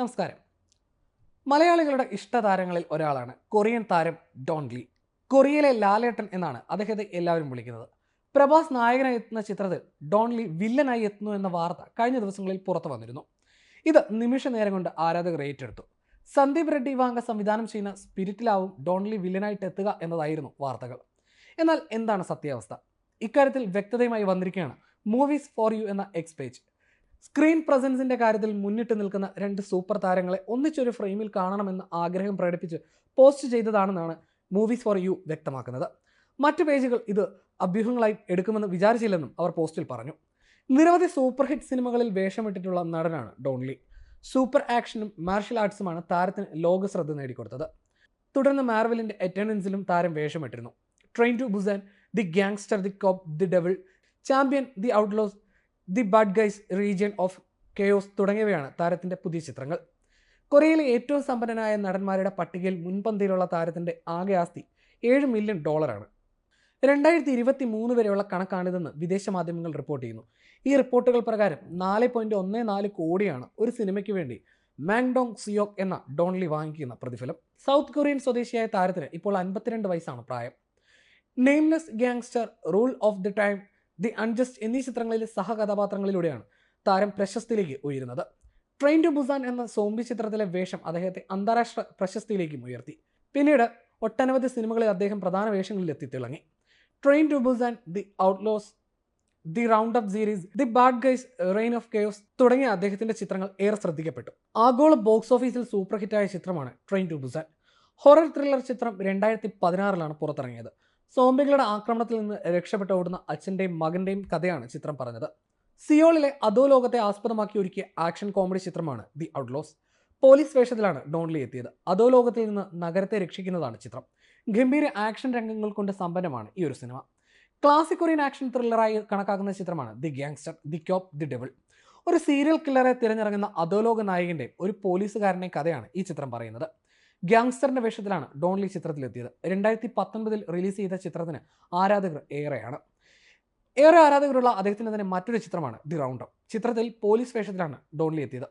നമസ്കാരം. മലയാളികളുടെ ഇഷ്ടതാരങ്ങളിൽ ഒരാളാണ് കൊറിയൻ താരം ഡോൺ ലീ. കൊറിയയിലെ ലാലേട്ടൻ എന്നാണ് അദ്ദേഹത്തെ എല്ലാവരും വിളിക്കുന്നത്. പ്രഭാസ് നായകനായി എത്തുന്ന ചിത്രത്തിൽ ഡോൺ ലീ വില്ലനായി എത്തുന്നു എന്ന വാർത്ത കഴിഞ്ഞ ദിവസങ്ങളിൽ പുറത്തു വന്നിരുന്നു. ഇത് നിമിഷ നേരം കൊണ്ട് ആരാധകർ ഏറ്റെടുത്തു. സന്ദീപ് റെഡ്ഡി വാങ്ക സംവിധാനം ചെയ്യുന്ന സ്പിരിറ്റിലാവും ഡോൺ ലി വില്ലനായിട്ട് എത്തുക എന്നതായിരുന്നു വാർത്തകൾ. എന്നാൽ എന്താണ് സത്യാവസ്ഥ? ഇക്കാര്യത്തിൽ വ്യക്തതയുമായി വന്നിരിക്കുകയാണ് മൂവീസ് ഫോർ യു എന്ന എക്സ് പേജ് സ്ക്രീൻ പ്രസൻസിന്റെ കാര്യത്തിൽ മുന്നിട്ട് നിൽക്കുന്ന രണ്ട് സൂപ്പർ താരങ്ങളെ ഒന്നിച്ചൊരു ഫ്രെയിമിൽ കാണണമെന്ന് ആഗ്രഹം പ്രകടിപ്പിച്ച് പോസ്റ്റ് ചെയ്തതാണെന്നാണ് മൂവീസ് ഫോർ യു വ്യക്തമാക്കുന്നത്. മറ്റു പേജുകൾ ഇത് അഭ്യൂഹങ്ങളായി എടുക്കുമെന്ന് വിചാരിച്ചില്ലെന്നും അവർ പോസ്റ്റിൽ പറഞ്ഞു. നിരവധി സൂപ്പർ ഹിറ്റ് സിനിമകളിൽ വേഷമിട്ടിട്ടുള്ള നടനാണ് ഡോൺലി. സൂപ്പർ ആക്ഷനും മാർഷ്യൽ ആർട്സുമാണ് താരത്തിന് ലോക ശ്രദ്ധ നേടിക്കൊടുത്തത്. തുടർന്ന് മാർവലിന്റെ അറ്റൻഡൻസിലും താരം വേഷമിട്ടിരുന്നു. Train to Busan The Gangster The Cop The Devil Champion The Outlaws The Bad Guys Region of Chaos തുടങ്ങിയവയാണ് താരത്തിന്റെ പുതിയ ചിത്രങ്ങൾ. കൊറിയയിലെ ഏറ്റവും സമ്പന്നനായ നടന്മാരുടെ പട്ടികയിൽ മുൻപന്തിയിലുള്ള താരത്തിന്റെ ആകെ ആസ്തി ഏഴ് മില്യൺ ഡോളറാണ്. രണ്ടായിരത്തി ഇരുപത്തി മൂന്ന് വരെയുള്ള കണക്കാണിതെന്ന് വിദേശ മാധ്യമങ്ങൾ റിപ്പോർട്ട് ചെയ്യുന്നു. ഈ റിപ്പോർട്ടുകൾ പ്രകാരം നാല് പോയിന്റ് ഒന്ന് നാല് കോടിയാണ് ഒരു സിനിമയ്ക്ക് വേണ്ടി മാങ്ഡോങ് സിയോക് എന്ന ഡോൺലി വാങ്ങിക്കുന്ന പ്രതിഫലം. സൗത്ത് കൊറിയൻ സ്വദേശിയായ താരത്തിന് ഇപ്പോൾ അൻപത്തിരണ്ട് വയസ്സാണ് പ്രായം. Nameless Gangster Rule of the Time The Unjust എന്നീ ചിത്രങ്ങളിലെ സഹകഥാപാത്രങ്ങളിലൂടെയാണ് താരം പ്രശസ്തിയിലേക്ക് ഉയരുന്നത്. ട്രെയിൻ ടു ബുസാൻ എന്ന സോംബി ചിത്രത്തിലെ വേഷം അദ്ദേഹത്തെ അന്താരാഷ്ട്ര പ്രശസ്തിയിലേക്കും ഉയർത്തി. പിന്നീട് ഒട്ടനവധി സിനിമകളിൽ അദ്ദേഹം പ്രധാന വേഷങ്ങളിൽ എത്തി തിളങ്ങി. Train to Busan The Outlaws The Roundup series The Bad Guys Reign of Chaos തുടങ്ങിയ അദ്ദേഹത്തിന്റെ ചിത്രങ്ങൾ ഏറെ ശ്രദ്ധിക്കപ്പെട്ടു. ആഗോള ബോക്സ് ഓഫീസിൽ സൂപ്പർ ഹിറ്റായ ചിത്രമാണ് Train to Busan. Horror thriller ചിത്രം രണ്ടായിരത്തി പതിനാറിലാണ് പുറത്തിറങ്ങിയത്. സോംബികളുടെ ആക്രമണത്തിൽ നിന്ന് രക്ഷപ്പെട്ട് ഓടുന്ന അച്ഛന്റെയും മകന്റെയും കഥയാണ് ചിത്രം പറഞ്ഞത്. സിയോളിലെ അതോ ലോകത്തെ ആസ്പദമാക്കി ഒരുക്കിയ ആക്ഷൻ കോമഡി ചിത്രമാണ് ദി ഔട്ട്ലോസ്. പോലീസ് വേഷത്തിലാണ് ഡോൺലി എത്തിയത്. അതോ ലോകത്തിൽ നിന്ന് നഗരത്തെ രക്ഷിക്കുന്നതാണ് ചിത്രം. ഗംഭീര ആക്ഷൻ രംഗങ്ങൾ കൊണ്ട് സമ്പന്നമാണ് ഈ ഒരു സിനിമ. ക്ലാസിക് കൊറിയൻ ആക്ഷൻ ത്രില്ലറായി കണക്കാക്കുന്ന ചിത്രമാണ് The Gangster The Cop The Devil. ഒരു സീരിയൽ കില്ലറെ തിരഞ്ഞിറങ്ങുന്ന അധോലോക നായകന്റെ ഒരു പോലീസുകാരന്റെ കഥയാണ് ഈ ചിത്രം പറയുന്നത്. ഗ്യാങ്സ്റ്ററിന്റെ വേഷത്തിലാണ് ഡോൺലി ചിത്രത്തിലെത്തിയത്. രണ്ടായിരത്തി പത്തൊൻപതിൽ റിലീസ് ചെയ്ത ചിത്രത്തിന് ആരാധകർ ഏറെയാണ്. ഏറെ ആരാധകരുള്ള അദ്ദേഹത്തിന്റെ തന്നെ മറ്റൊരു ചിത്രമാണ് ദി റൗണ്ട് അപ്പ്. ചിത്രത്തിൽ പോലീസ് വേഷത്തിലാണ് ഡോൺലി എത്തിയത്.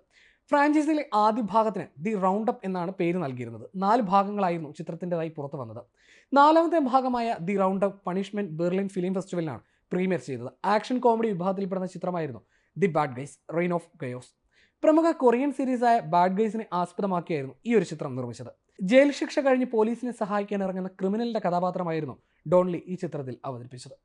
ഫ്രാഞ്ചൈസിയിലെ ആദ്യ ഭാഗത്തിന് ദി റൗണ്ട് അപ്പ് എന്നാണ് പേര് നൽകിയിരുന്നത്. നാല് ഭാഗങ്ങളായിരുന്നു ചിത്രത്തിന്റെതായി പുറത്തു വന്നത്. നാലാമത്തെ ഭാഗമായ The Roundup Punishment Berlin film ഫെസ്റ്റിവലിനാണ് premiere ചെയ്തത്. ആക്ഷൻ കോമഡി വിഭാഗത്തിൽപ്പെടുന്ന ചിത്രമായിരുന്നു The Bad Guys Reign of Chaos. പ്രമുഖ കൊറിയൻ സീരീസായ ബാഡ് ഗൈസിനെ ആസ്പദമാക്കിയായിരുന്നു ഈ ഒരു ചിത്രം നിർമ്മിച്ചത്. ജയിൽ ശിക്ഷ കഴിഞ്ഞ് പോലീസിനെ സഹായിക്കാൻ ഇറങ്ങുന്ന ക്രിമിനലിന്റെ കഥാപാത്രമായിരുന്നു ഡോൺലി ഈ ചിത്രത്തിൽ അവതരിപ്പിച്ചത്.